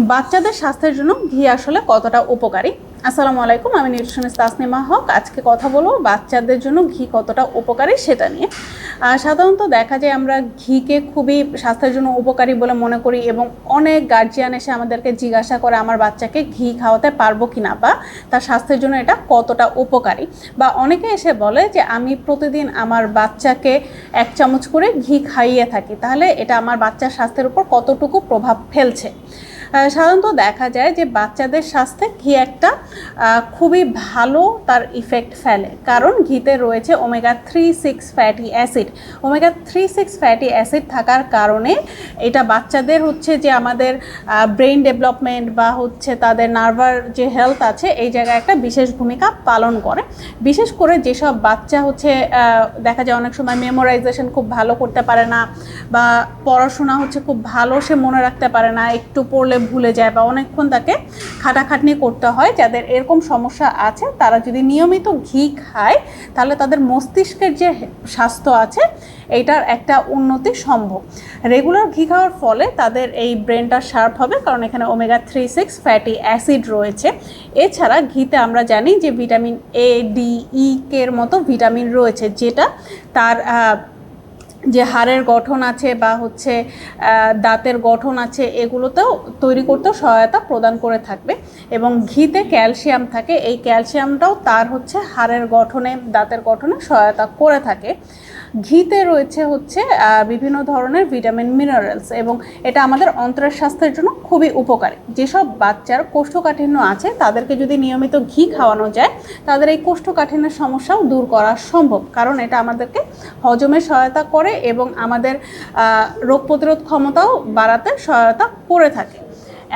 বাচ্চাদের স্বাস্থ্যের জন্য ঘি আসলে কতটা উপকারী? আসসালামু আলাইকুম, আমি নিউট্রিশনিস্ট তাসনিমা হক। আজকে কথা বলব বাচ্চাদের জন্য ঘি কতটা উপকারী সেটা নিয়ে। সাধারণত দেখা যায় আমরা ঘিকে খুবই স্বাস্থ্যের জন্য উপকারী বলে মনে করি এবং অনেক গার্জিয়ান এসে আমাদেরকে জিজ্ঞাসা করে আমার বাচ্চাকে ঘি খাওয়াতে পারব কি না বা তার স্বাস্থ্যের জন্য এটা কতটা উপকারী। বা অনেকে এসে বলে যে, আমি প্রতিদিন আমার বাচ্চাকে এক চামচ করে ঘি খাইয়ে থাকি। তাহলে এটা আমার বাচ্চার স্বাস্থ্যের উপর কতটুকু প্রভাব ফেলছে? সাধারণত দেখা যায় যে বাচ্চাদের স্বাস্থ্যে ঘি একটা খুবই ভালো তার ইফেক্ট ফেলে। কারণ ঘিতে রয়েছে omega three six fatty acid omega three six fatty acid থাকার কারণে এটা বাচ্চাদের হচ্ছে যে আমাদের ব্রেন ডেভেলপমেন্ট বা হচ্ছে তাদের নার্ভার যে হেলথ আছে, এই জায়গায় একটা বিশেষ ভূমিকা পালন করে। বিশেষ করে যেসব বাচ্চা হচ্ছে দেখা যায় অনেক সময় মেমোরাইজেশন খুব ভালো করতে পারে না বা পড়াশোনা হচ্ছে খুব ভালো সে মনে রাখতে পারে না, একটু পড়লে ভুলে যায় বা অনেকক্ষণ তাকে খাটাখাটনি করতে হয়, যাদের এরকম সমস্যা আছে, তারা যদি নিয়মিত ঘি খায়, তাহলে তাদের মস্তিষ্কের যে স্বাস্থ্য আছে এইটার একটা উন্নতি সম্ভব। রেগুলার ঘি খাওয়ার ফলে তাদের এই ব্রেনটা শার্প হবে, কারণ এখানে omega three six fatty acid রয়েছে। এছাড়া ঘিতে আমরা জানি যে ভিটামিন এ ডি ই কের মতো ভিটামিন রয়েছে, যেটা তার যে হাড়ের গঠন আছে বা হচ্ছে দাঁতের গঠন আছে, এগুলোতেও তৈরি করতেও সহায়তা প্রদান করে থাকবে। এবং ঘিতে ক্যালসিয়াম থাকে, এই ক্যালসিয়ামটাও তার হচ্ছে হাড়ের গঠনে, দাঁতের গঠনে সহায়তা করে থাকে। ঘিতে রয়েছে হচ্ছে বিভিন্ন ধরনের ভিটামিন, মিনারেলস এবং এটা আমাদের অন্তরের স্বাস্থ্যের জন্য খুবই উপকারী। যেসব বাচ্চার কোষ্ঠকাঠিন্য আছে, তাদেরকে যদি নিয়মিত ঘি খাওয়ানো যায়, তাদের এই কোষ্ঠকাঠিন্যের সমস্যাও দূর করা সম্ভব। কারণ এটা আমাদেরকে হজমে সহায়তা করে এবং আমাদের রোগ প্রতিরোধ ক্ষমতাও বাড়াতে সহায়তা করে থাকে।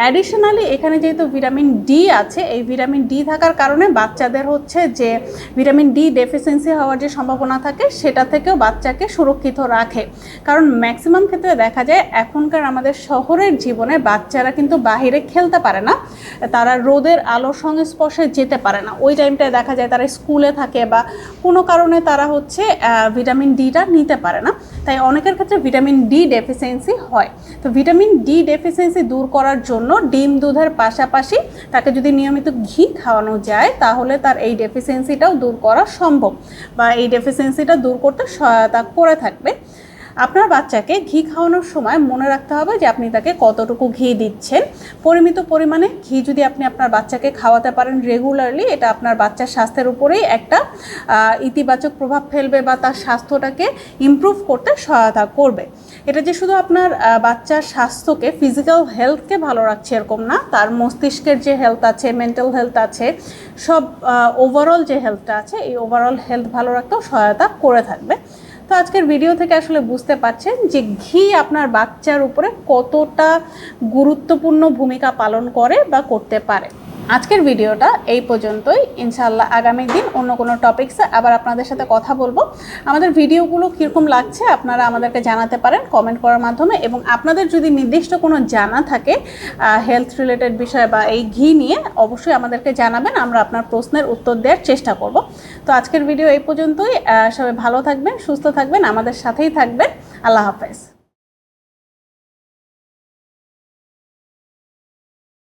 অ্যাডিশনালি এখানে যেহেতু ভিটামিন ডি আছে, এই ভিটামিন ডি থাকার কারণে বাচ্চাদের হচ্ছে যে ভিটামিন ডি ডেফিসিয়েন্সি হওয়ার যে সম্ভাবনা থাকে, সেটা থেকেও বাচ্চাকে সুরক্ষিত রাখে। কারণ ম্যাক্সিমাম ক্ষেত্রে দেখা যায়, এখনকার আমাদের শহরের জীবনে বাচ্চারা কিন্তু বাহিরে খেলতে পারে না, তারা রোদের আলোর সংস্পর্শে যেতে পারে না। ওই টাইমটায় দেখা যায়, তারা স্কুলে থাকে বা কোনো কারণে তারা হচ্ছে ভিটামিন ডিটা নিতে পারে না। তাই অনেকের ক্ষেত্রে ভিটামিন ডি ডেফিসিয়েন্সি হয়। তো ভিটামিন ডি ডেফিসিয়েন্সি দূর করার জন্য ডিম দুধের পাশাপাশি তাকে যদি নিয়মিত ঘি খাওয়ানো যায়, তাহলে তার এই ডেফিসিয়েন্সিটাও দূর করা সম্ভব বা এই ডেফিসিয়েন্সিটা দূর করতে সহায়তা করে থাকবে। আপনার বাচ্চাকে ঘি খাওয়ানোর সময় মনে রাখতে হবে যে আপনি তাকে কতটুকু ঘি দিচ্ছেন। পরিমিত পরিমাণে ঘি যদি আপনি আপনার বাচ্চাকে খাওয়াতে পারেন রেগুলারলি এটা আপনার বাচ্চার স্বাস্থ্যের উপরেই একটা ইতিবাচক প্রভাব ফেলবে বা তার স্বাস্থ্যটাকে ইমপ্রুভ করতে সহায়তা করবে। এটা যে শুধু আপনার বাচ্চার স্বাস্থ্যকে ফিজিক্যাল হেলথকে ভালো রাখছে এরকম না, তার মস্তিষ্কের যে হেলথ আছে মেন্টাল হেলথ আছে, সব ওভারঅল যে হেলথটা আছে, এই ওভারঅল হেলথ ভালো রাখতেও সহায়তা করে থাকবে। তো আজকের ভিডিও থেকে আসলে বুঝতে পারছেন যে ঘি আপনার বাচ্চার উপরে কতটা গুরুত্বপূর্ণ ভূমিকা পালন করে বা করতে পারে। আজকের ভিডিওটা এই পর্যন্তই। ইনশাল্লাহ আগামী দিন অন্য কোনো টপিক্সে আবার আপনাদের সাথে কথা বলব। আমাদের ভিডিওগুলো কীরকম লাগছে আপনারা আমাদেরকে জানাতে পারেন কমেন্ট করার মাধ্যমে এবং আপনাদের যদি নির্দিষ্ট কোনো জানা থাকে হেলথ রিলেটেড বিষয় বা এই ঘি নিয়ে অবশ্যই আমাদেরকে জানাবেন, আমরা আপনার প্রশ্নের উত্তর দেওয়ার চেষ্টা করব। তো আজকের ভিডিও এই পর্যন্তই সবাই ভালো থাকবেন, সুস্থ থাকবেন, আমাদের সাথেই থাকবেন। আল্লাহ হাফেজ।